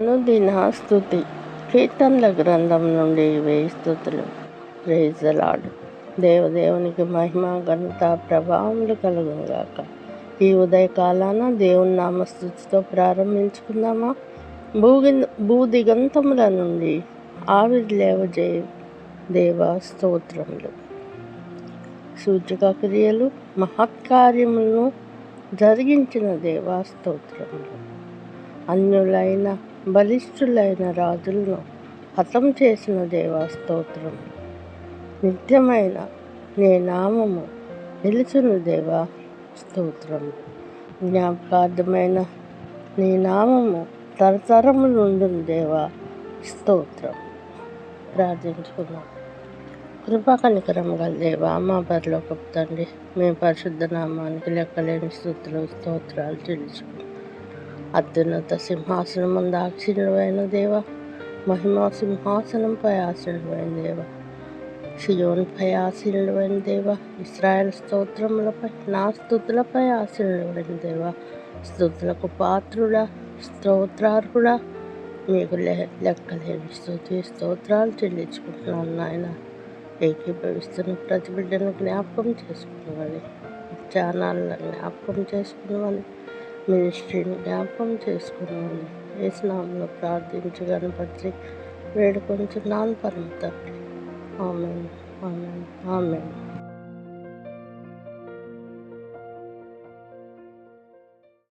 అనుదిన స్థుతి. కీర్తనల గ్రంథం నుండి వేయి స్థుతులు. రేజలాడు దేవదేవునికి మహిమ ఘనత ప్రభావములు కలుగుగాక ఈ ఉదయకాలాన దేవుని నామస్థుతితో ప్రారంభించుకుందామా? భూగి భూదిగంతముల నుండి ఆవిరి లేవజే దేవ స్తోత్రములు. సూచక క్రియలు మహత్కార్యములను జరిగించిన దేవా స్తోత్రములు. అన్యులైన బలిష్ఠులైన రాజులను హతం చేసిన దేవా నిత్యమైన నీ నామము నిలుచును దేవా స్తోత్రం. జ్ఞాపకార్థమైన నీ నామము తరతరములుండును దేవా స్తోత్రం. ప్రార్థించుకున్నాం కృపా కనికరం గల దేవా మా పరలోకపు తండ్రి మీ పరిశుద్ధ నామానికి లెక్కలేని స్థుతులు స్తోత్రాలు తెలుసుకున్నాం అత్యున్నత సింహాసనం ముందు ఆక్షీణుడైన దేవ మహిమా సింహాసనంపై ఆశీనుడైన దేవ షియోన్పై ఆశీనుడైన దేవ ఇస్రాయల్ స్తోత్రములపై నా స్థుతులపై ఆశీనుడైన దేవ స్థుతులకు పాత్రుడ స్తోత్రార్హుడా మీకు లెక్కలేని స్థుతి స్తోత్రాలు చెల్లించుకుంటున్నాను నాయన. ఏకీభవిస్తున్న ప్రతి బిడ్డను జ్ఞాపకం చేసుకున్నవని ఛానళ్ళ జ్ఞాపకం చేసుకున్నవని మినిస్ట్రీని జ్ఞాపకం చేసుకున్నాను. ఏ స్నామంలో ప్రార్థించి కనపరిచి వేడుకొంచున్నాను పరమ తండ్రి ఆమె ఆమె ఆమె